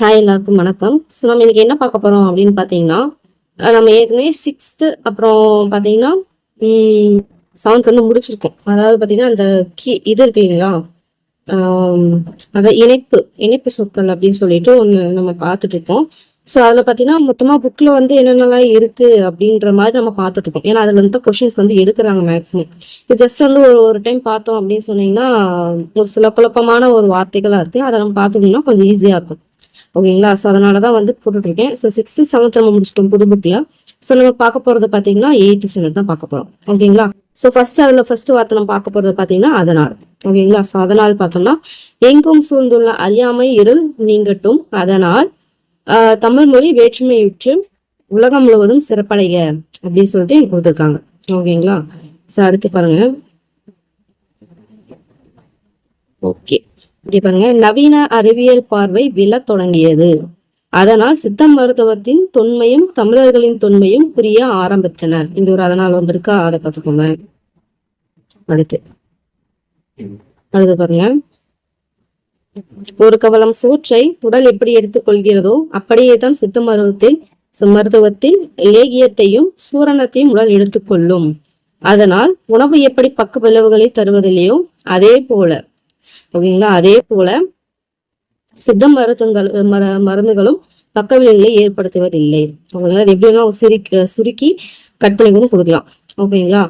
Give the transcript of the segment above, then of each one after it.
Hi எல்லாருக்கும் வணக்கம். So நம்ம இன்னைக்கு என்ன பார்க்க போறோம் அப்படின்னு பார்த்தீங்கன்னா நம்ம ஏற்கனவே சிக்ஸ்த்து அப்புறம் பார்த்தீங்கன்னா செவன்த் வந்து முடிச்சிருக்கோம். அதாவது பார்த்தீங்கன்னா அந்த கீ இது இருக்கு இல்லைங்களா? அதாவது இணைப்பு இணைப்பு சொற்கள் அப்படின்னு சொல்லிட்டு ஒன்று நம்ம பார்த்துட்டு இருக்கோம். ஸோ அதில் பார்த்தீங்கன்னா மொத்தமாக புக்கில் வந்து என்னென்னலாம் இருக்கு அப்படின்ற மாதிரி நம்ம பார்த்துட்டு இருக்கோம். ஏன்னா அதில் வந்து கொஷின்ஸ் வந்து எடுக்கிறாங்க மேக்ஸிமம் இப்போ ஜஸ்ட் வந்து ஒரு ஒரு டைம் பார்த்தோம் அப்படின்னு சொன்னீங்கன்னா ஒரு சில குழப்பமான ஒரு வார்த்தைகளாக இருக்குது அதை நம்ம பார்த்துக்கிட்டோம்னா கொஞ்சம் ஈஸியாக இருக்கும். ஓகேங்களா? ஸோ அதனால தான் வந்து போட்டுட்ருக்கேன். ஸோ சிக்ஸ்த்து செவன்த் நம்ம முடிச்சிட்டோம் புது புக்கில் ஸோ நம்ம பார்க்க போகிறது பார்த்தீங்கன்னா எயித்து ஸ்டாண்டர்ட் தான் பார்க்க போகிறோம் ஓகேங்களா? ஸோ ஃபர்ஸ்ட் அதில் ஃபர்ஸ்ட் வார்த்தை நம்ம பார்க்க போகிறது பார்த்தீங்கன்னா அதனால். ஓகேங்களா? ஸோ அதனால் பார்த்தோம்னா எங்கும் சூழ்ந்துள்ள அறியாமை இருள் நீங்கட்டும். அதனால் தமிழ்மொழி தமிழ் மொழி வேற்றுமையுற்று உலகம் முழுவதும் சிறப்படைய அப்படின்னு சொல்லிட்டு எனக்கு கொடுத்துருக்காங்க. ஓகேங்களா? ஸோ அடுத்து பாருங்க. ஓகே. இப்படி பாருங்க. நவீன அறிவியல் பார்வை விழத் தொடங்கியது. அதனால் சித்த மருத்துவத்தின் தொன்மையும் தமிழர்களின் தொன்மையும் புரிய ஆரம்பித்தன. இந்த ஒரு அதனால் வந்திருக்கா. அதை பார்த்துக்கோங்க. அடுத்து. அடுத்து பாருங்க. ஒரு கவலம் சோற்றை உடல் எப்படி எடுத்துக்கொள்கிறதோ அப்படியே தான் சித்த மருத்துவத்தில் மருத்துவத்தில் லேகியத்தையும் சூரணத்தையும் உடல் எடுத்துக்கொள்ளும் அதனால் உணவு எப்படி பக்க விளைவுகளை தருவதில்லையோ அதே போல ஓகேங்களா? அதே போல சித்த மருத்துவங்கள் மர மருந்துகளும் பக்க விளைவுகளை ஏற்படுத்துவதில்லை. அவங்களால அது எப்படி வேணா சுருக்கி சுருக்கி கட் பண்ணி கூட கொடுக்கலாம். ஓகேங்களா?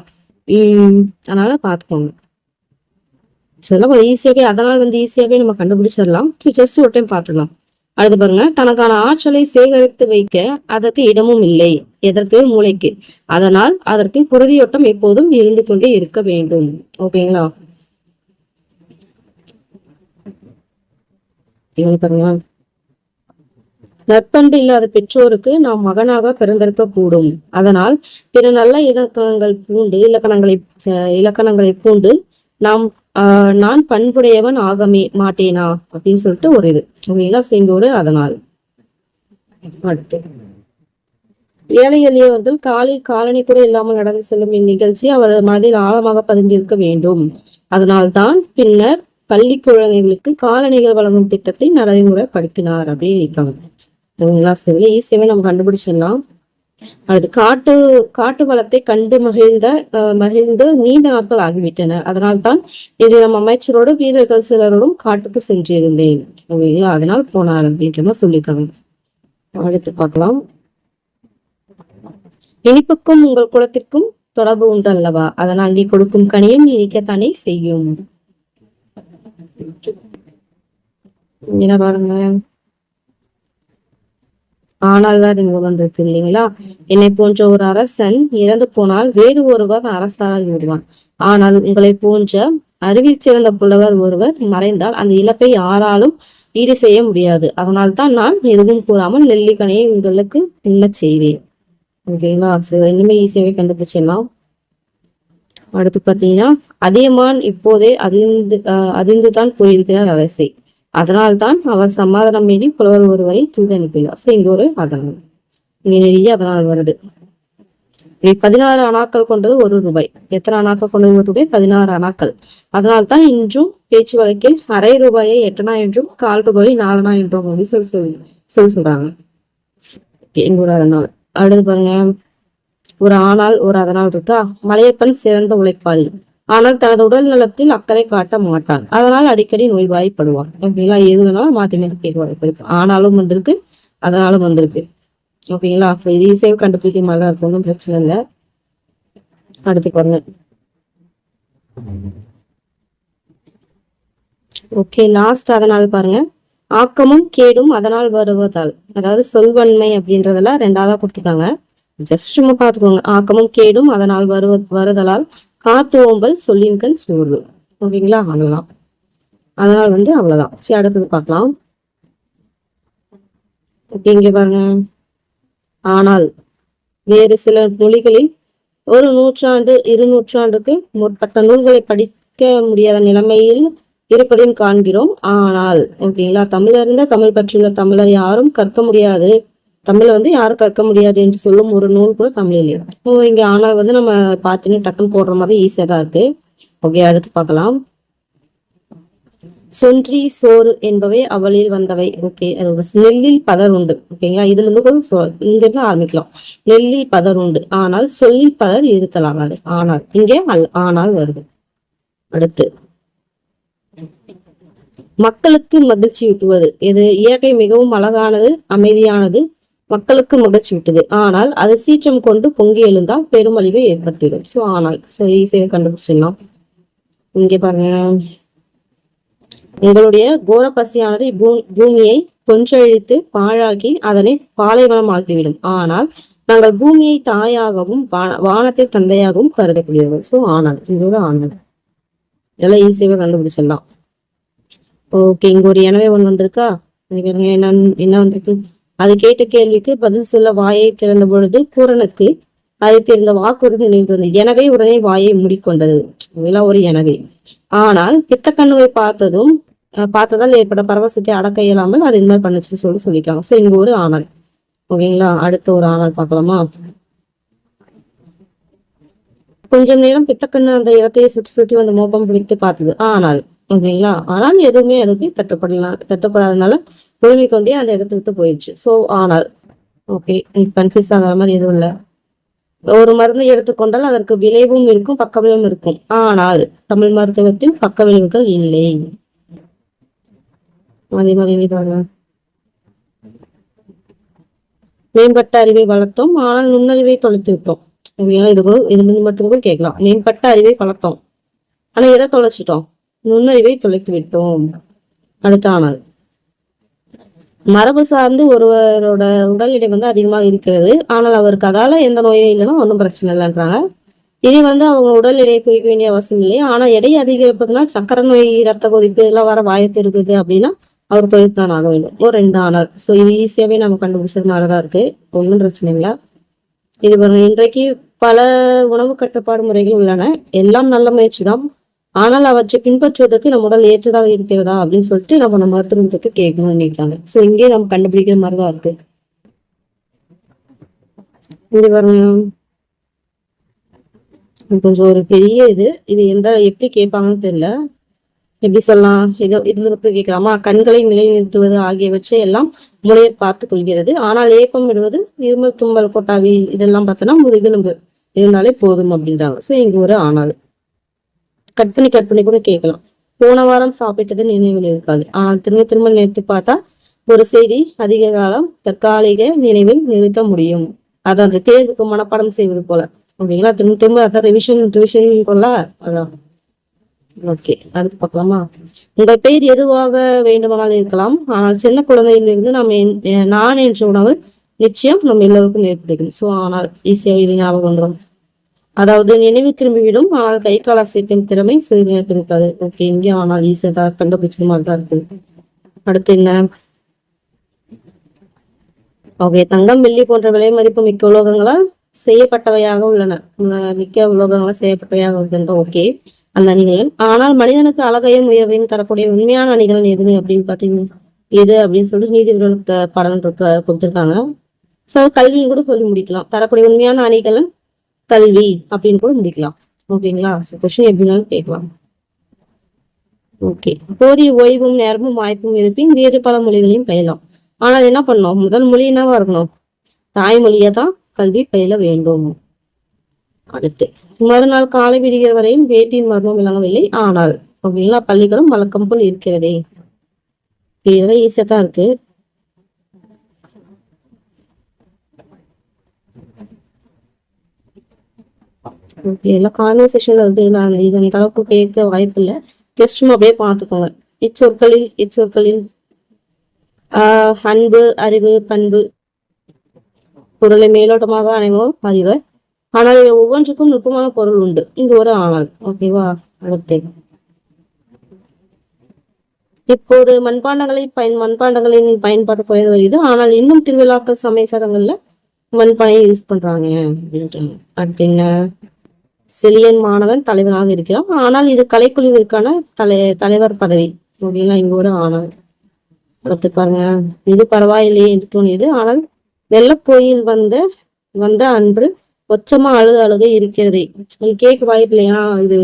அதனால பார்த்துக்கோங்க. இதெல்லாம் கொஞ்சம் ஈஸியாகவே அதனால் வந்து ஈஸியாகவே நம்ம கண்டுபிடிச்சிடலாம். ஸோ ஜஸ்ட் ஒரு டைம் பார்த்துக்கலாம். அடுத்து பாருங்க. தனக்கான ஆற்றலை சேகரித்து வைக்க அதற்கு இடமும் இல்லை. எதற்கு? மூளைக்கு. அதனால் அதற்கு குருதியோட்டம் எப்போதும் இருந்து கொண்டே இருக்க வேண்டும். ஓகேங்களா? இவங்க பாருங்க நற்பண்பு இல்லாத பெற்றோருக்கு நாம் மகனாக பிறந்திருக்க கூடும். அதனால் பிற நல்ல இலக்கணங்கள் பூண்டு இலக்கணங்களை இலக்கணங்களை பூண்டு நாம் நான் பண்புடையவன் ஆகமே மாட்டேனா? அப்படின்னு சொல்லிட்டு ஒரு இது. ஓகேங்களா ஸோ ஒரு அதனால். அடுத்து. ஏழை எளியவர்கள் காலில் காலனி கூட இல்லாமல் நடந்து செல்லும் இந்நிகழ்ச்சி அவர் மனதில் ஆழமாக பதிந்திருக்க வேண்டும். அதனால்தான் பின்னர் பள்ளி குழந்தைகளுக்கு காலணிகள் வழங்கும் திட்டத்தை நடைமுறைப்படுத்தினார் அப்படின்னு இருக்காங்க. ஓகேங்களா சரி ஈஸியாவே நம்ம கண்டுபிடிச்சிடலாம். அடுத்து காட்டு காட்டு வளத்தை கண்டு மகிழ்ந்த அஹ், மகிழ்ந்து நீண்ட நாட்கள் ஆகிவிட்டன. அதனால்தான் இது நம்ம அமைச்சரோட வீரர்கள் சிலரோடும் காட்டுக்கு சென்றிருந்தேன். அதனால் போனார் அப்படின்ற மாதிரி சொல்லியிருக்காங்க. அடுத்து பார்க்கலாம். இனிப்புக்கும் உங்கள் குலத்திற்கும் தொடர்பு உண்டு அல்லவா? அதனால் நீ கொடுக்கும் கனியும் இனிக்கத்தானே செய்யும். என்ன பாருங்க? ஆனால் வேற இங்க வந்திருக்கு இல்லைங்களா? என்னை போன்ற ஒரு அரசன் இறந்து போனால் வேறு ஒருவர் அரசாகி விடுவான் ஆனால் உங்களை போன்ற அறிவில் சிறந்த புலவர் ஒருவர் மறைந்தால் அந்த இழப்பை யாராலும் ஈடு செய்ய முடியாது. அதனால் தான் நான் எதுவும் கூறாமல் நெல்லிக்கனையை உங்களுக்கு உண்ணச் செய்தேன் ஓகேங்களா? சரி ரெண்டுமே ஈஸியாவே கண்டுபிடிச்சிடலாம். அடுத்து பார்த்தீங்கன்னா அதியமான் இப்போதே அதிர்ந்து அஹ், அதிர்ந்து தான் போயிருக்கிறார் அரசை. அதனால்தான் அவர் சமாதானம் வேண்டி புலவர் ஒருவரை தூது அனுப்பினார். ஸோ இங்க ஒரு அதனால். இங்க நிறைய அதனால் வருது. பதினாறு அணாக்கள் கொண்டது ஒரு ரூபாய். எத்தனை அணாக்கள் கொண்டது ஒரு ரூபாய்? பதினாறு அணாக்கள். அதனால் தான் இன்றும் பேச்சு வழக்கில் அரை ரூபாயை எட்டனா என்றும் கால் ரூபாயை நாலனா என்றும் அப்படின்னு சொல்லி சொல்லி சொல்லி சொல்றாங்க. Okay, ஒரு அதனால். அடுத்து பாருங்க. ஒரு ஆனால் ஒரு அதனால் இருக்கா? மலையப்பன் சிறந்த உழைப்பாளி. ஆனால் தனது உடல் நலத்தில் அக்கறை காட்ட மாட்டான். அதனால் அடிக்கடி நோய்வாய்ப்படுவான். ஓகேங்களா எது வேணாலும் மாத்தி மாத்தி கேட்க வாய்ப்பு இருக்கு. ஆனாலும் வந்திருக்கு அதனாலும் வந்திருக்கு. ஓகேங்களா? இது ஈஸியாக கண்டுபிடிக்க மாதிரி இருக்கும் ஒன்றும் பிரச்சனை இல்லை. அடுத்து பாருங்க. ஓகே லாஸ்ட் அதனால் பாருங்க. ஆக்கமும் கேடும் அதனால் வருவதால். அதாவது சொல்வன்மை அப்படின்றதெல்லாம் ரெண்டாவதா கொடுத்துருக்காங்க. ஜஸ்ட் சும்மா பார்த்துக்கோங்க ஆக்கமும் கேடும் அதனால் வருவ வருதலால் காத்து ஓம்பல் சொல்லின்கள் சோர்வு. ஓகேங்களா? அவ்வளவுதான். அதனால் வந்து அவ்வளவுதான். சரி அடுத்தது பார்க்கலாம். ஓகே இங்கே பாருங்க. ஆனால் வேறு சில மொழிகளில் ஒரு நூற்றாண்டு இரு நூற்றாண்டுக்கு முற்பட்ட நூல்களை படிக்க முடியாத நிலைமையில் இருப்பதையும் காண்கிறோம். ஆனால் ஓகேங்களா? தமிழர் அறிந்த தமிழ் பற்றியுள்ள தமிழர் யாரும் கற்க முடியாது. தமிழை வந்து யாரும் கற்க முடியாது என்று சொல்லும் ஒரு நூல் கூட தமிழ் இல்லையா இங்க ஆனால் வந்து நம்ம பார்த்தீங்கன்னா டக்குன்னு போடுற மாதிரி ஈஸியாக தான் இருக்கு. ஓகே அடுத்து பார்க்கலாம். சொன்றி சோறு என்பவை அவளில் வந்தவை. ஓகே அதோட நெல்லில் பதர் உண்டு. ஓகேங்களா? இதுல இருந்து கூட இங்க இருந்து ஆரம்பிக்கலாம். நெல்லில் பதர் உண்டு. ஆனால் சொல்லில் பதர் இருத்தலாகாது. ஆனால் இங்கே அல் ஆனால் வருது. அடுத்து மக்களுக்கு மகிழ்ச்சி ஊட்டுவது. இது இயற்கை மிகவும் அழகானது அமைதியானது மக்களுக்கு மகிழ்ச்சி விட்டது. ஆனால் அது சீற்றம் கொண்டு பொங்கி எழுந்தால் பெருமழிவை ஏற்படுத்திவிடும். ஸோ ஆனால் ஸோ ஈஸியாக கண்டுபிடிச்சிடலாம். இங்கே பாருங்க. உங்களுடைய கோர பசியானது பூ- பூமியை கொன்றழித்து பாழாக்கி அதனை பாலைவனமாக்கிவிடும். ஆனால் நாங்கள் பூமியை தாயாகவும் வான வானத்தை தந்தையாகவும் கருதக்கூடியவர்கள். ஸோ ஆனால் இதோட ஆனால் இதெல்லாம் ஈஸியாக கண்டுபிடிச்சிடலாம். ஓகே இங்க ஒரு எனவே ஒன்று வந்திருக்கா? என்ன என்ன வந்திருக்கு? அது கேட்ட கேள்விக்கு பதில் சொல்ல வாயை திறந்த பொழுது பூரனுக்கு அதை தெரிந்த வாக்குறுதி நின்றது எனவே உடனே வாயை மூடிக்கொண்டது. இதெல்லாம் ஒரு எனவே. ஆனால் பித்தக்கண்ணுவை பார்த்ததும் பார்த்ததால் ஏற்பட்ட பரவசத்தை அடக்க இயலாமல் அது இந்த மாதிரி பண்ணுச்சுன்னு சொல்லி சொல்லிக்காங்க ஸோ இங்க ஒரு ஆனால். ஓகேங்களா? அடுத்த ஒரு ஆனால் பார்க்கலாமா? கொஞ்சம் நேரம் பித்தக்கண்ணு அந்த இடத்தையே சுற்றி சுற்றி வந்து மோப்பம் பிடித்து பார்த்தது. ஆனால் ஓகேங்களா? ஆனால் எதுவுமே அதுக்கு தட்டுப்படலாம் தட்டுப்படாதனால பொறுமை கொண்டே அந்த இடத்த விட்டு போயிடுச்சு. ஸோ ஆனால் ஓகே கன்ஃபியூஸ் ஆகிற மாதிரி எதுவும் இல்லை. ஒரு மருந்து எடுத்துக்கொண்டால் அதற்கு விளைவும் இருக்கும் பக்க விளைவும் இருக்கும். ஆனால் தமிழ் மருத்துவத்தில் பக்க விளைவுகள் இல்லை. அதே மாதிரி மேம்பட்ட அறிவை வளர்த்தோம் ஆனால் நுண்ணறிவை தொலைத்து விட்டோம். ஓகேங்களா இது கூட இது மட்டும் கூட கேட்கலாம். மேம்பட்ட அறிவை வளர்த்தோம். ஆனா எதை தொலைச்சிட்டோம்? நுண்ணறிவை தொலைத்து விட்டோம். அடுத்த ஆனால் மரபு சார்ந்து ஒருவரோட உடல் எடை வந்து அதிகமாக இருக்கிறது. ஆனால் அவருக்கு அதால எந்த நோயும் இல்லைன்னா ஒன்றும் பிரச்சனை இல்லைன்றாங்க. இது வந்து அவங்க உடல் எடையை குறிக்க வேண்டிய அவசியம் இல்லை. ஆனால் எடை அதிகரிப்பதுனால் சக்கரை நோய் ரத்த கொதிப்பு இதெல்லாம் வர வாய்ப்பு இருக்குது அப்படின்னா அவர் பொறுத்தான் ஆக வேண்டும். ஒரு ரெண்டு ஆனால். ஸோ இது ஈஸியாகவே நம்ம கண்டுபிடிச்சது மாதிரிதான் இருக்கு. ஒன்றும் பிரச்சனை இல்லை. இது பாருங்க இன்றைக்கு பல உணவு கட்டுப்பாடு முறைகள் உள்ளன. எல்லாம் நல்ல முயற்சி தான். ஆனால் அவற்றை பின்பற்றுவதற்கு நம்ம உடல் ஏற்றதாக இருக்கிறதா அப்படின்னு சொல்லிட்டு நம்ம நம்ம மருத்துவர்கிட்ட கேட்கணும்னு நினைக்கிறாங்க. ஸோ இங்கே நம்ம கண்டுபிடிக்கிற மாதிரி தான் இருக்கு. இது பாருங்க. கொஞ்சம் ஒரு பெரிய இது. இது எந்த எப்படி கேட்பாங்கன்னு தெரியல. எப்படி சொல்லலாம்? இது இது கேட்கலாமா. கண்களை நிலைநிறுத்துவது ஆகியவற்றை எல்லாம் முறையை பார்த்துக் கொள்கிறது. ஆனால் ஏப்பம் விடுவது இருமல் தும்பல் கொட்டாவி இதெல்லாம் பார்த்தோன்னா முதுகெலும்பு. இருந்தாலே போதும் அப்படின்றாங்க. ஸோ இங்க ஒரு ஆனால். கட் பண்ணி கட் பண்ணி கூட கேட்கலாம். போன வாரம் சாப்பிட்டது நினைவில் இருக்காது. ஆனால் திரும்ப திரும்ப நினைத்து பார்த்தா ஒரு செய்தி அதிக காலம் தற்காலிக நினைவில் நிறுத்த முடியும். அதான் அந்த தேர்வுக்கு மனப்பாடம் செய்வது போல. ஓகேங்களா? திரும்ப திரும்ப அதான் ரிவிஷன் ரிவிஷன் போல அதான். ஓகே அடுத்து பார்க்கலாமா? உங்கள் பெயர் எதுவாக வேண்டுமானாலும் இருக்கலாம். ஆனால் சின்ன குழந்தையிலிருந்து நாம் என்- நான் என்ற உணவு நிச்சயம் நம்ம எல்லோருக்கும் ஏற்படுகிறது. ஸோ ஆனால் ஈஸியாக இது ஞாபகம் வந்துடும். அதாவது நினைவு திரும்பிவிடும் ஆனால் கை கால அசைக்கும் திறமை சிறிது நேரத்தில் இருக்காது. ஓகே இங்கே ஆனால் ஈஸியாக தான் கண்டுபிடிச்ச மாதிரி தான் இருக்கு அடுத்து என்ன? ஓகே தங்கம் வெள்ளி போன்ற விலை மதிப்பு மிக்க உலோகங்களால் செய்யப்பட்டவையாக உள்ளன. மிக்க உலோகங்களால் செய்யப்பட்டவையாக உள்ளன. ஓகே அந்த அணிகள். ஆனால் மனிதனுக்கு அழகையும் உயர்வையும் தரக்கூடிய உண்மையான அணிகள் எதுன்னு அப்படின்னு பார்த்தீங்கன்னா எது அப்படின்னு சொல்லிட்டு நீதிபதிகளுக்கு படம் இருக்க கொடுத்துருக்காங்க. ஸோ கல்வின்னு கூட சொல்லி முடிக்கலாம். தரக்கூடிய உண்மையான அணிகள் கல்வி அப்படின்னு கூட முடிக்கலாம். ஓகேங்களா ஸோ கொஸ்டின் எப்படினாலும் கேட்கலாம். ஓகே போதிய ஓய்வும் நேரமும் வாய்ப்பும் இருப்பின் வேறு பல மொழிகளையும் பயிலாம் ஆனால் என்ன பண்ணணும்? முதல் மொழி என்னவா இருக்கணும்? தாய்மொழியை தான் கல்வி பயில வேண்டும். அடுத்து மறுநாள் காலை விடுகிற வரையும் வேட்டியின் மர்மம் விளங்கவில்லை. ஆனால் ஓகேங்களா? பள்ளிகளும் வழக்கம் போல் இருக்கிறதே. இதெல்லாம் ஈஸியா தான் இருக்கு. ஓகே எல்லாம் கான்வர்சேஷன்ல வந்து நான் இது அந்த அளவுக்கு கேட்க வாய்ப்பு இல்லை ஜஸ்ட் சும்மா அப்படியே பார்த்துக்கோங்க. இச்சொற்களில் இச்சொற்களில் ஆஹ் அன்பு அறிவு பண்பு. பொருளை மேலோட்டமாக அனைவரும் அறிவர் ஆனால் இவை ஒவ்வொன்றுக்கும் நுட்பமான பொருள் உண்டு. இங்கு ஒரு ஆனால் ஓகேவா அடுத்து. இப்போது மண்பாண்டங்களை பயன் மண்பாண்டங்களின் பயன்பாடு குறைந்து வருகிறது. ஆனால் இன்னும் திருவிழாக்கள் சமய சடங்குகள்ல மண்பானையை யூஸ் பண்றாங்க. அப்படின்ட்டு அடுத்து என்ன? செலியன் மாணவன் தலைவராக இருக்கிறான். ஆனால் இது கலைக்குழுவிற்கான தலை தலைவர் பதவி. ஓகேங்களா இங்க ஒரு ஆனால் அடுத்து பாருங்க. இது பரவாயில்லையே என்று தோணியது. ஆனால் வெள்ளக்கோயில் வந்த வந்த அன்று கொச்சமா அழுது அழுது இருக்கிறதே. இது கேட்க வாய்ப்பு இல்லையா இது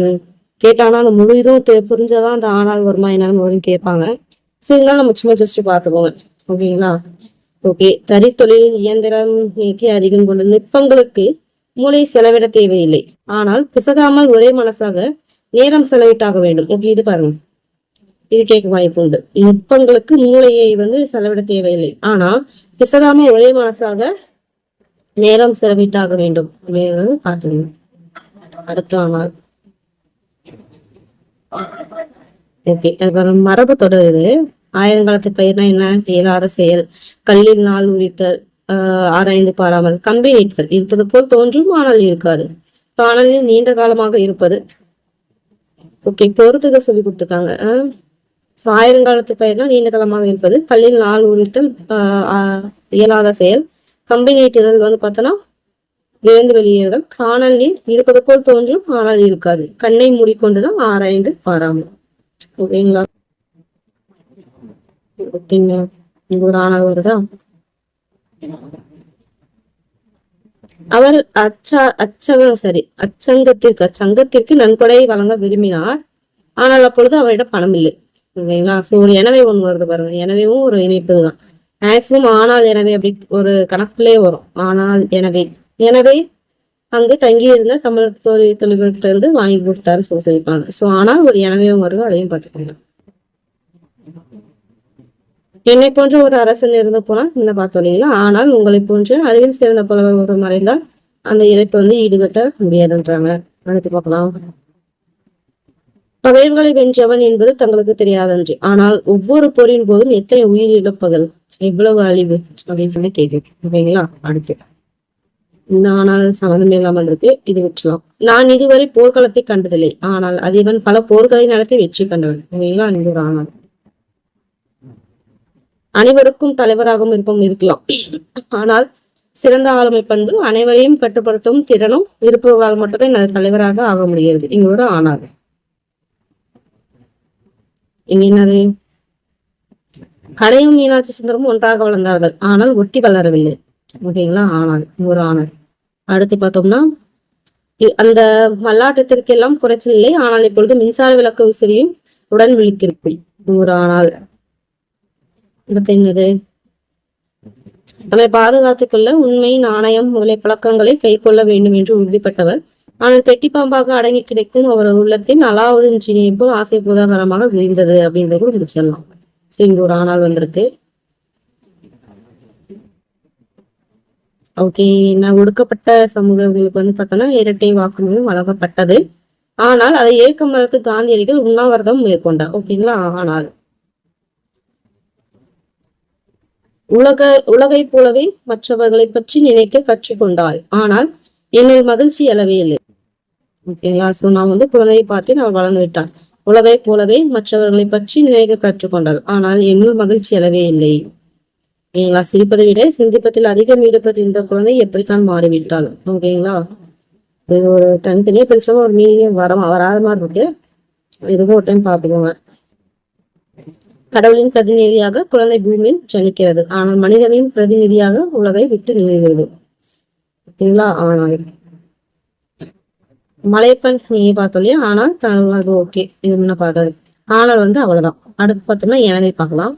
கேட்டானா அந்த முழு இதுவும் தெ- புரிஞ்சாதான் அந்த ஆனால் வருமா என்னன்னு வரும் கேட்பாங்க. ஸோ இதனால நம்ம சும்மா ஜஸ்ட் பார்த்துக்கோங்க. ஓகேங்களா? ஓகே. தறித்தொழில் இயந்திரம் நீக்கி அதிகம் கொண்டு நுட்பங்களுக்கு மூளை செலவிட தேவையில்லை. ஆனால் பிசகாமல் ஒரே மனசாக நேரம் செலவிட்டாக வேண்டும். ஓகே இது பாருங்க. இது கேட்க வாய்ப்பு உண்டு. நுட்பங்களுக்கு மூளையை வந்து செலவிட தேவையில்லை. ஆனா பிசகாம ஒரே மனசாக நேரம் செலவிட்டாக வேண்டும். அப்படின்னு பார்த்துக்கணும் அடுத்த ஆனால். ஓகே அதுக்கப்புறம் மரபு தொடருது ஆயிரங்காலத்து பயிர்னா என்ன? இயலாத செயல். கல்லில் நாள் உரித்தல். ஆராய்ந்து பாராமல் கம்பி நீட்கள் இருப்பது போல் தோன்றும் ஆனால் இருக்காது. காணலில் நீண்ட காலமாக இருப்பது. ஓகே பொறுத்துக்க சொல்லி கொடுத்துருக்காங்க. ஸோ ஆயிரங்காலத்து பயிர்னா நீண்ட காலமாக இருப்பது. கல்லில் நாள் உரித்தல் ஆஹ் இயலாத செயல். கம்பி நீட்டுதல் வந்து பார்த்தோன்னா விழுந்து வெளியேறுதல். காணல் நீர் இருப்பது போல் தோன்றும் ஆனால் இருக்காது. கண்ணை மூடிக்கொண்டுதான் ஆராய்ந்து பாராமல். ஓகேங்களா? ஓகேங்களா ஒரு ஆனால் வருதா? அவர் அச்சா அச்சக சரி அச்சங்கத்திற்கு அச்சங்கத்திற்கு நன்கொடை வழங்க விரும்பினார். ஆனால் அப்பொழுது அவரிடம் பணம் இல்லை. ஓகேங்களா ஸோ ஒரு எனவே ஒன்று வருது பாருங்க. எனவேவும் ஒரு இணைப்பு தான். மேக்சிமம் ஆனால் எனவே அப்படி ஒரு கணக்குலேயே வரும். ஆனால் எனவே. எனவே அங்கு தங்கியிருந்த தமிழ் தொழில் தொழில்கிட்ட இருந்து வாங்கி கொடுத்தாரு ஸோ சொல்லியிருப்பாங்க ஸோ ஆனால் ஒரு எனவேவும் வருது அதையும் பார்த்துக்கோங்க. என்னை போன்ற ஒரு அரசன் இருந்து போனால் என்ன பார்த்தோம் இல்லைங்களா ஆனால் உங்களை போன்ற அறிவில் சிறந்த புலவர் ஒரு மறைந்தால் அந்த இழப்பை வந்து ஈடுகட்ட முடியாதுன்றாங்க. அடுத்து பார்க்கலாம். பகைவர்களை வென்றவன் என்பது தங்களுக்கு தெரியாதன்று. ஆனால் ஒவ்வொரு போரின் போதும் எத்தனை உயிர் இழப்புகள் எவ்வளவு அழிவு அப்படின்னு சொல்லி கேட்குது. ஓகேங்களா? அடுத்து. இந்த ஆனால் சம்மந்தம் இல்லாமல் இருக்கு இது விட்டுலாம். நான் இதுவரை போர்க்களத்தை கண்டதில்லை. ஆனால் அதிபன் பல போர்களை நடத்தி வெற்றி கண்டவன். ஓகேங்களா? இந்த ஒரு ஆனால் அனைவருக்கும் தலைவராகவும் விருப்பம் இருக்கலாம். ஆனால் சிறந்த ஆளுமை பண்பு அனைவரையும் கட்டுப்படுத்தவும் திறனும் இருப்பவர்களால் மட்டும்தான் இந்த தலைவராக ஆக முடிகிறது. இங்க ஒரு ஆனால் இங்க என்னது? கடையும் மீனாட்சி சுந்தரமும் ஒன்றாக வளர்ந்தார்கள். ஆனால் ஒட்டி வளரவில்லை. ஓகேங்களா? ஆனால் ஒரு ஆனால் அடுத்து பார்த்தோம்னா இ- அந்த மல்லாட்டத்திற்கெல்லாம் குறைச்சல் இல்லை. ஆனால் இப்பொழுது மின்சார விளக்கு விசிறியும் உடன் விழித்திருப்பில் ஒரு ஆனால் அடுத்து என்னது தம்மை பாதுகாத்துக் கொள்ள உண்மை நாணயம் முதலிய பழக்கங்களை கைக்கொள்ள வேண்டும் என்று உறுதிப்பட்டவர். ஆனால் பெட்டி பாம்பாக அடங்கி கிடைக்கும் அவர் உள்ளத்தின் அலாவுதீன் சீனியை போல் ஆசை பூதாகரமாக விரிந்தது அப்படின்றத கூட முடிச்சிடலாம் ஸோ இங்க ஒரு ஆனால் வந்திருக்கு. ஓகே நான் ஒடுக்கப்பட்ட சமூகங்களுக்கு வந்து பார்த்தோன்னா இரட்டை வாக்குமூலம் வழங்கப்பட்டது. ஆனால் அதை ஏற்க மறுத்து காந்தியடிகள் உண்ணாவிரதம் மேற்கொண்டார். ஓகேங்களா? ஆனால் உலக உலகை போலவே மற்றவர்களை பற்றி நினைக்க கற்றுக்கொண்டாள். ஆனால் என்னுள் மகிழ்ச்சி அளவே இல்லை. ஓகேங்களா சோ நான் வந்து குழந்தையை பார்த்து நான் வளர்ந்து விட்டான் உலகை போலவே மற்றவர்களை பற்றி நினைக்க கற்றுக்கொண்டாள். ஆனால் என்னுள் மகிழ்ச்சி அளவே இல்லை. ஓகேங்களா சிரிப்பதை விட சிந்திப்பத்தில் அதிகம் ஈடுபட்டிருந்த குழந்தை எப்படித்தான் மாறிவிட்டாள்? ஓகேங்களா இது ஒரு தனித்தனியா பெருசாக ஒரு மீனிங் வர வராத மாதிரி இருக்கு. இதுவும் ஒரு டைம் பார்த்துக்கோங்க. கடவுளின் பிரதிநிதியாக குழந்தை பூமியில் ஜனிக்கிறது. ஆனால் மனிதனின் பிரதிநிதியாக உலகை விட்டு நிலைகிறது ஓகேங்களா? ஆனால் மலையப்பன் நீங்க பார்த்தோம் ஆனால் அது ஓகே. இது முன்ன பார்க்காது ஆனால் வந்து அவ்வளவுதான். அடுத்து பார்த்தோம்னா எனவே பார்க்கலாம்.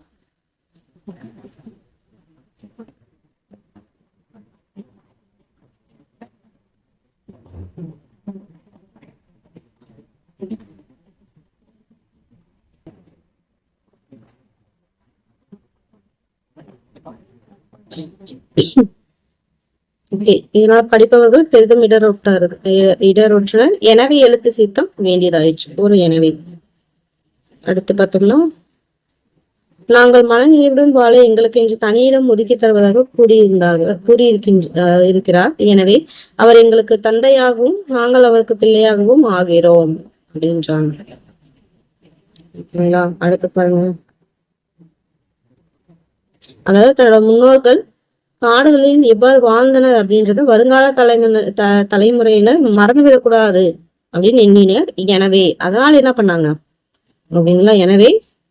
ஓகே இதனால் படிப்பவர்கள் பெரிதும் இடரொட்டார் இடரொற்றனர். எனவே எழுத்து சீத்தம் வேண்டியதாயிற்று. ஒரு எனவே. அடுத்து பார்த்தோம்னா நாங்கள் மனநிலையுடன் வாழ எங்களுக்கு இன்று தனியிடம் ஒதுக்கி தருவதாக கூறியிருந்தார்கள் கூறியிருக்கின்ற இருக்கிறார். எனவே அவர் எங்களுக்கு தந்தையாகவும் நாங்கள் அவருக்கு பிள்ளையாகவும் ஆகிறோம் அப்படின்றாங்க அடுத்து பாருங்க. அதாவது தன்னோட முன்னோர்கள் காடுகளில் எவ்வாறு வாழ்ந்தனர் அப்படின்றத வருங்கால தலைமுறை த தலைமுறையினர் மறந்துவிடக்கூடாது அப்படின்னு எண்ணினர். எனவே அதனால் என்ன பண்ணாங்க? ஓகேங்களா எனவே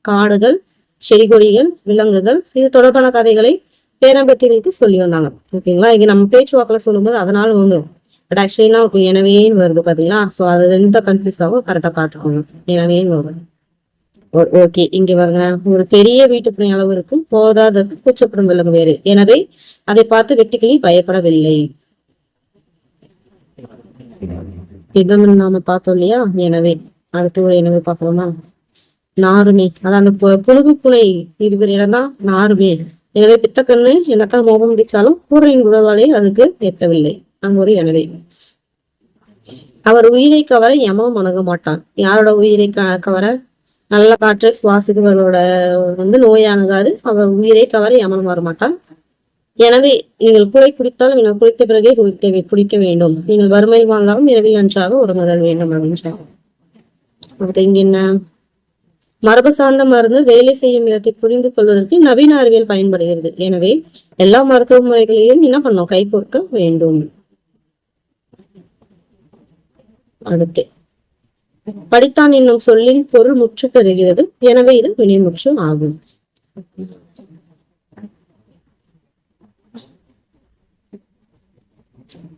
காடுகள் செடி கொடிகள் விலங்குகள் இது தொடர்பான கதைகளை பேரம்பத்திகளுக்கு சொல்லி வந்தாங்க. ஓகேங்களா? இங்க நம்ம பேச்சுவாக்கில் சொல்லும்போது அதனால வந்துடும் பட் ஆக்சுவலி எனவே எனவேன்னு வருது பாத்தீங்களா ஸோ அது ரெண்டு கன்ஃபியூஸ் ஆகும் கரெக்டாக பார்த்துக்கோங்க. எனவேன்னு வரும் ஓகே இங்க பாருங்க. ஒரு பெரிய வீட்டுப்பணி அளவு இருக்கும். போதாத கூச்சப்படும் விலங்கு வேறு. எனவே அதை பார்த்து வெட்டுக்கிளி பயப்படவில்லை. இதம் நாம பார்த்தோம் இல்லையா? எனவே அடுத்து ஒரு எனவே பார்க்கலாமா நாருமே அதான் அந்த புழுகு புனை இருக்கிற இடம் தான் நாருமே. எனவே பித்தக்கண்ணு என்னத்தான் மோகம் முடிச்சாலும் பூர்ணின் உடல்வாளே அதுக்கு எட்டவில்லை. அங்க ஒரு எனவே. அவர் உயிரை கவர யமம் அணுக மாட்டான். யாரோட உயிரை க- கவர? நல்ல காற்றை சுவாசிக்கிறவரோட வந்து நோயானதாது அவர் உயிரை கவர யமனம் வரமாட்டான் எனவே நீங்கள் குலை குடித்தாலும் நீங்கள் குளித்த பிறகே குளித்த குடிக்க வேண்டும். நீங்கள் வறுமை வாழ்ந்தாலும் இரவில் நன்றாக உறங்குதல் வேண்டும் அப்படின்றாங்க அடுத்து இங்க என்ன? மரபு சார்ந்த மருந்து வேலை செய்யும் விதத்தை புரிந்து கொள்வதற்கு நவீன அறிவியல் பயன்படுகிறது. எனவே எல்லா மருத்துவ முறைகளையும் என்ன பண்ணோம் கைகோர்க்க வேண்டும். அடுத்து படித்தான் என்னும் சொல்லின் பொருள் முற்று பெறுகிறது. எனவே இது வினைமுற்று ஆகும்.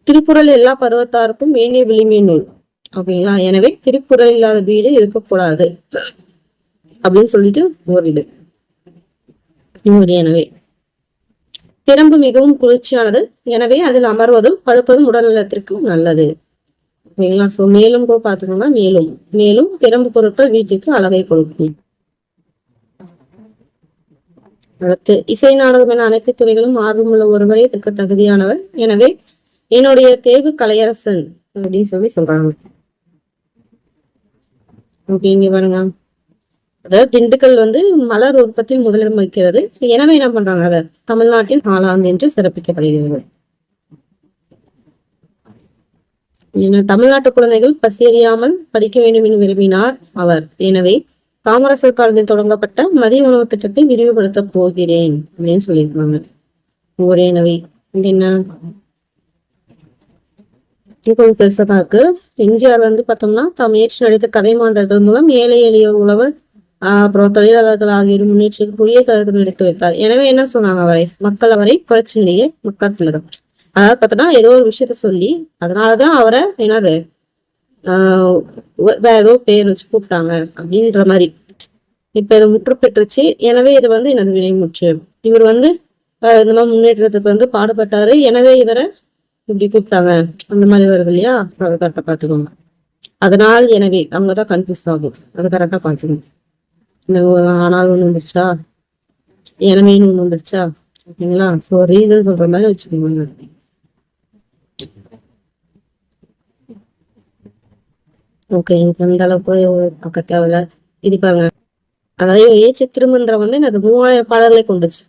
திருக்குறள் எல்லா பருவத்தாருக்கும் வேண்டிய விளிமை நூல். அப்படிங்களா? எனவே திருக்குறள் இல்லாத வீடு இருக்கக்கூடாது. அப்படின்னு சொல்லிட்டு ஒரு இது. ஒரு எனவே. திறம்பு மிகவும் குளிர்ச்சியானது. எனவே அதில் அமர்வதும் படுப்பதும் உடல் நலத்திற்கும் நல்லது. ஓகேங்களா? ஸோ மேலும் கூட பார்த்துக்கோங்க மேலும் மேலும் பிரம்பு பொருட்கள் வீட்டுக்கு அழகை கொடுக்கும். அடுத்து இசை நாடகம் என அனைத்து துறைகளும் ஆர்வமுள்ள ஒருவரே இருக்க தகுதியானவர். எனவே என்னுடைய தேர்வு கலையரசன் அப்படின்னு சொல்லி சொல்றாங்க. ஓகே இங்க பாருங்க. அதாவது திண்டுக்கல் வந்து மலர் உற்பத்தியில் முதலிடம் வைக்கிறது எனவே என்ன பண்றாங்க? அதை தமிழ்நாட்டின் ஆளாந்து என்று சிறப்பிக்கப்படுகிறது என தமிழ்நாட்டு குழந்தைகள் பசியறியாமல் படிக்க வேண்டும் என விரும்பினார் அவர். எனவே காமராசர் காலத்தில் தொடங்கப்பட்ட மதிய உணவு திட்டத்தை விரிவுபடுத்த போகிறேன் அப்படின்னு சொல்லியிருக்காங்க. ஒரே நவை என்ன? கொஞ்சம் பெருசா தான் இருக்கு. எம்ஜிஆர் வந்து பார்த்தோம்னா தாம் ஏற்று நடித்த கதை மாந்தர்கள் மூலம் ஏழை எளியோர் உழவர் ஆஹ் அப்புறம் தொழிலாளர்கள் ஆகியோர் முன்னேற்றத்துக்கு புதிய கருத்துக்கள் எடுத்து வைத்தார். எனவே என்ன சொன்னாங்க அவரை? மக்கள் அவரை புரட்சியிலேயே மக்கள் திலகம் அதாவது பார்த்தோன்னா ஏதோ ஒரு விஷயத்த சொல்லி அதனாலதான் அவரை என்னது ஆஹ் வேற ஏதோ பேர் வச்சு கூப்பிட்டாங்க அப்படின்ற மாதிரி. இப்ப இது முற்று பெற்றுச்சு எனவே இது வந்து எனது வினைமுற்று. இவர் வந்து இந்த மாதிரி முன்னேற்றத்துக்கு வந்து பாடுபட்டாரு. எனவே இவரை இப்படி கூப்பிட்டாங்க. அந்த மாதிரி வருது இல்லையா? அதை கரெக்டா பாத்துக்கோங்க அதனால் எனவே அவங்கதான் கன்ஃபியூஸ் ஆகும். அதை கரெக்டா பாத்துக்கோங்க ஒரு ஆனால் ஒண்ணு வந்துருச்சா? எனவேன்னு ஒண்ணு வந்துருச்சா? ஓகேங்களா சோ ரீசன் சொல்ற மாதிரி வச்சுக்கோங்க. ஓகே எனக்கு அந்த அளவுக்கு பார்க்க தேவையில்ல இது பாருங்க. அதாவது ஏச்சு திருமந்திரம் வந்து எனக்கு மூவாயிரம் பாடல்களை கொண்டுச்சு.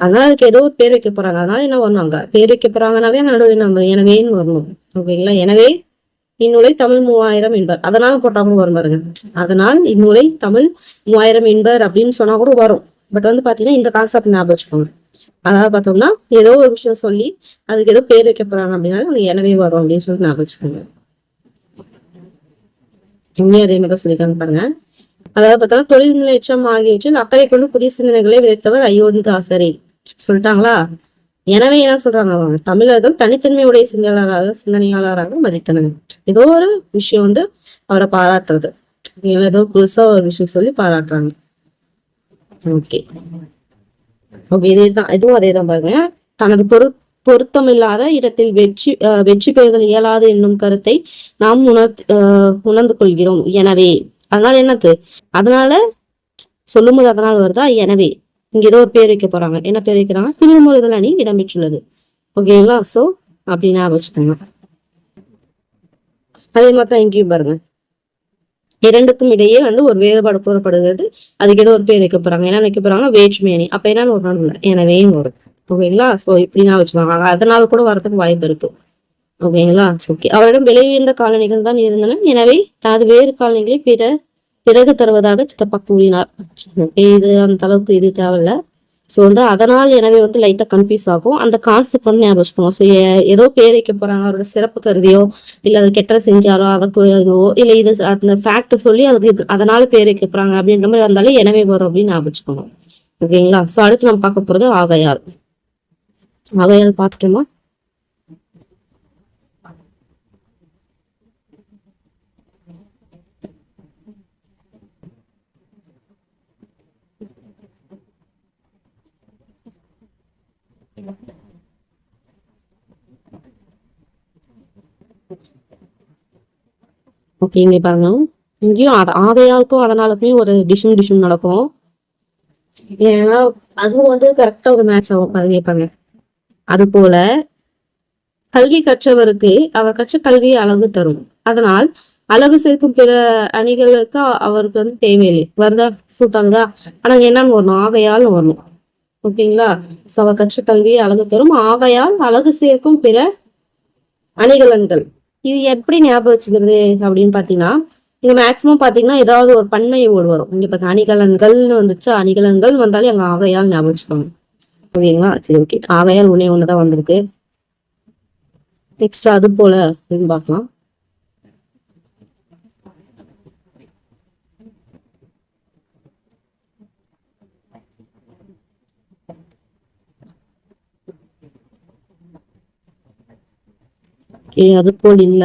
அதனால அதுக்கு ஏதோ ஒரு பேர் வைக்க போறாங்க. அதனால என்ன வருவாங்க பேர் வைக்க போறாங்கனாவே அங்க நடுவே நம்ம எனவேன்னு வரணும். ஓகேங்களா? எனவே இந்நூலை தமிழ் மூவாயிரம் என்பர். அதனால போட்டாமல் வரும் பாருங்க. அதனால் இந்நூலை தமிழ் மூவாயிரம் என்பர் அப்படின்னு சொன்னா கூட வரும். பட் வந்து பாத்தீங்கன்னா இந்த கான்செப்ட் ஞாபகம் வச்சுக்கோங்க. அதாவது பார்த்தோம்னா ஏதோ ஒரு விஷயம் சொல்லி அதுக்கு ஏதோ பேர் வைக்க போறாங்க அப்படின்னாலும் எனவே வரும் அப்படின்னு சொல்லி ஞாபகம் வச்சுக்கோங்க. இங்கேயும் அதே மாதிரி தான் சொல்லியிருக்காங்க பாருங்க. அதாவது பார்த்தா தொழில் முன்னேற்றம் ஆகியவற்றில் அக்கறை கொண்டு புதிய சிந்தனைகளை விதைத்தவர் அயோத்திதாசரே. சொல்லிட்டாங்களா? எனவே என்ன சொல்றாங்க? தமிழர்கள் தனித்தன்மையுடைய சிந்தனையாளராக சிந்தனையாளராக மதித்தனர். ஏதோ ஒரு விஷயம் வந்து அவரை பாராட்டுறது. ஏதோ புதுசா ஒரு விஷயம் சொல்லி பாராட்டுறாங்க. ஓகே. ஓகே இதே தான் இதுவும் அதே தான் பாருங்க. தனது பொருள் பொருத்தமில்லாத இடத்தில் வெற்றி அஹ், வெற்றி பெறுதல் இயலாது என்னும் கருத்தை நாம் உணர் அஹ், உணர்ந்து கொள்கிறோம். எனவே அதனால என்னது? அதனால சொல்லும்போது அதனால் வருதா? எனவே இங்க ஏதோ ஒரு பேர் வைக்க போறாங்க. என்ன பேர் வைக்கிறாங்க? திருமுறுதல் அணி இடம்பெற்றுள்ளது. ஓகேங்களா? சோ அப்படின்னா வச்சுக்கோங்க. அதே மாதிரி தான் இங்கேயும் பாருங்க. இரண்டுக்கும் இடையே வந்து ஒரு வேறுபாடு கூறப்படுகிறது. அதுக்கு ஏதோ ஒரு பேர் வைக்க போறாங்க. என்ன வைக்க போறாங்க வேற்றுமை அணி. அப்ப என்னன்னு ஒரு நாள் எனவே வரும் ஓகேங்களா? ஸோ இப்படி நான் வச்சுக்கோங்க அதனால கூட வரதுக்கு வாய்ப்பு இருக்கு. ஓகேங்களா? ஓகே அவரிடம் விலை உயர்ந்த காலணிகள் தான் இருந்தன. எனவே தனது வேறு காலணிகளை பிற பிறகு தருவதாக சித்தப்பா கூறினார். Okay, இது அந்த அளவுக்கு இது தேவையில்ல. ஸோ வந்து அதனால் எனவே வந்து லைட்டாக கன்ஃபியூஸ் ஆகும். அந்த கான்செப்ட் வந்து ஞாபகம் வச்சுக்கணும். ஸோ ஏதோ பேர் வைக்க போகிறாங்க அவரோட சிறப்பு கருதியோ இல்லை அது கெட்டதை செஞ்சாலோ அதுக்கு இதுவோ இல்லை இது அந்த ஃபேக்ட் சொல்லி அதுக்கு இது அதனால பேர் வைக்க போகிறாங்க அப்படின்ற மாதிரி வந்தாலே எனவே வரும் அப்படின்னு ஞாபகம் வச்சுக்கணும். ஓகேங்களா? ஸோ அடுத்து நம்ம பார்க்க போகிறது ஆகையால். வகையால் பார்த்துட்டோமா? ஓகே இங்கே பாருங்க. இங்கேயும் ஆதையாளுக்கும் அதனாலுக்குமே ஒரு டிஷும் டிஷும் நடக்கும். ஏன்னா அதுவும் வந்து கரெக்டாக ஒரு மேட்ச் ஆகும். பாருங்க பாருங்க. அதுபோல கல்வி கற்றவருக்கு அவர் கற்ற கல்வி அழகு தரும். அதனால் அழகு சேர்க்கும் பிற அணிகளுக்கு அவருக்கு வந்து தேவையில்லை. வருதா? சூட் ஆனா என்னன்னு வரணும். ஆகையால் வரணும். ஓகேங்களா? சோ அவர் கற்ற கல்வி அழகு தரும். ஆகையால் அழகு சேர்க்கும் பிற அணிகலன்கள். இது எப்படி ஞாபகம் வச்சுக்கிறது அப்படின்னு பாத்தீங்கன்னா இங்க மேக்சிமம் பாத்தீங்கன்னா ஏதாவது ஒரு பண்ணை ஓடு வரும். இங்க பாருங்க அணிகலன்கள்னு வந்துச்சு? அணிகலன்கள் வந்தாலே அங்கே ஆகையால் ஞாபகம் வச்சுக்கணும் ஓகேங்களா சரி ஓகே ஆகையால் ஒன்னே ஒண்ணுதான் வந்திருக்கு. நெக்ஸ்ட் அது போல அப்படின்னு பார்க்கலாம். அது போல் இல்ல.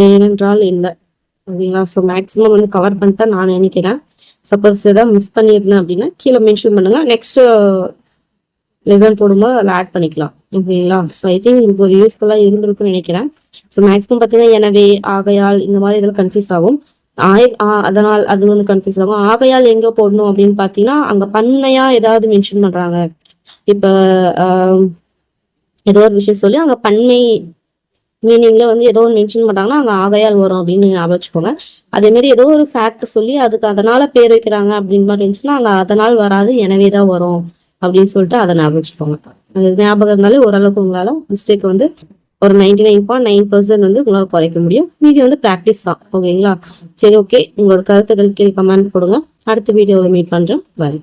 ஏனென்றால் இல்லை. ஓகேங்களா? ஸோ மேக்ஸிமம் வந்து கவர் பண்ணிட்டா நான் நினைக்கிறேன். சப்போஸ் எதாவது மிஸ் பண்ணியிருந்தேன் அப்படின்னா கீழே மென்ஷன் பண்ணுங்க. நெக்ஸ்ட் லெசன் uh, போடும்போது அதில் ஆட் பண்ணிக்கலாம். ஓகேங்களா? ஸோ ஐ திங்க் உங்களுக்கு ஒரு யூஸ்ஃபுல்லாக இருந்திருக்கும்னு நினைக்கிறேன். ஸோ மேக்ஸிமம் பார்த்தீங்கன்னா எனவே ஆகையால் இந்த மாதிரி இதில் கன்ஃபியூஸ் ஆகும். ஆய் ஆ- அதனால் அது வந்து கன்ஃபியூஸ் ஆகும். ஆகையால் எங்கே போடணும் அப்படின்னு பார்த்தீங்கன்னா அங்கே பண்ணையா ஏதாவது மென்ஷன் பண்ணுறாங்க இப்போ ஏதோ ஒரு விஷயம் சொல்லி அங்கே பண்ணை மீனிங்ல வந்து ஏதோ ஒன்று மென்ஷன் பண்ணாங்கன்னா அங்க ஆகையால் வரும் அப்படின்னு ஞாபகம் அமைச்சுக்கோங்க அதே மாதிரி ஏதோ ஒரு ஃபேக்ட் சொல்லி அதுக்கு அதனால பேர் வைக்கிறாங்க அப்படின்னு மாதிரி இருந்துச்சுன்னா அங்க அதனால் வராது எனவே தான் வரும் அப்படின்னு சொல்லிட்டு அதை ஞாபகம் அது ஞாபகம் இருந்தாலே ஓரளவுக்கு உங்களால மிஸ்டேக் வந்து ஒரு ninety nine point nine percent வந்து உங்களால் குறைக்க முடியும். மீதி வந்து ப்ராக்டிஸ் தான். ஓகேங்களா? சரி ஓகே உங்களோட கருத்துக்கள் கீழே கமெண்ட் போடுங்க. அடுத்த வீடியோவில் மீட் பண்ணுறேன் பாய்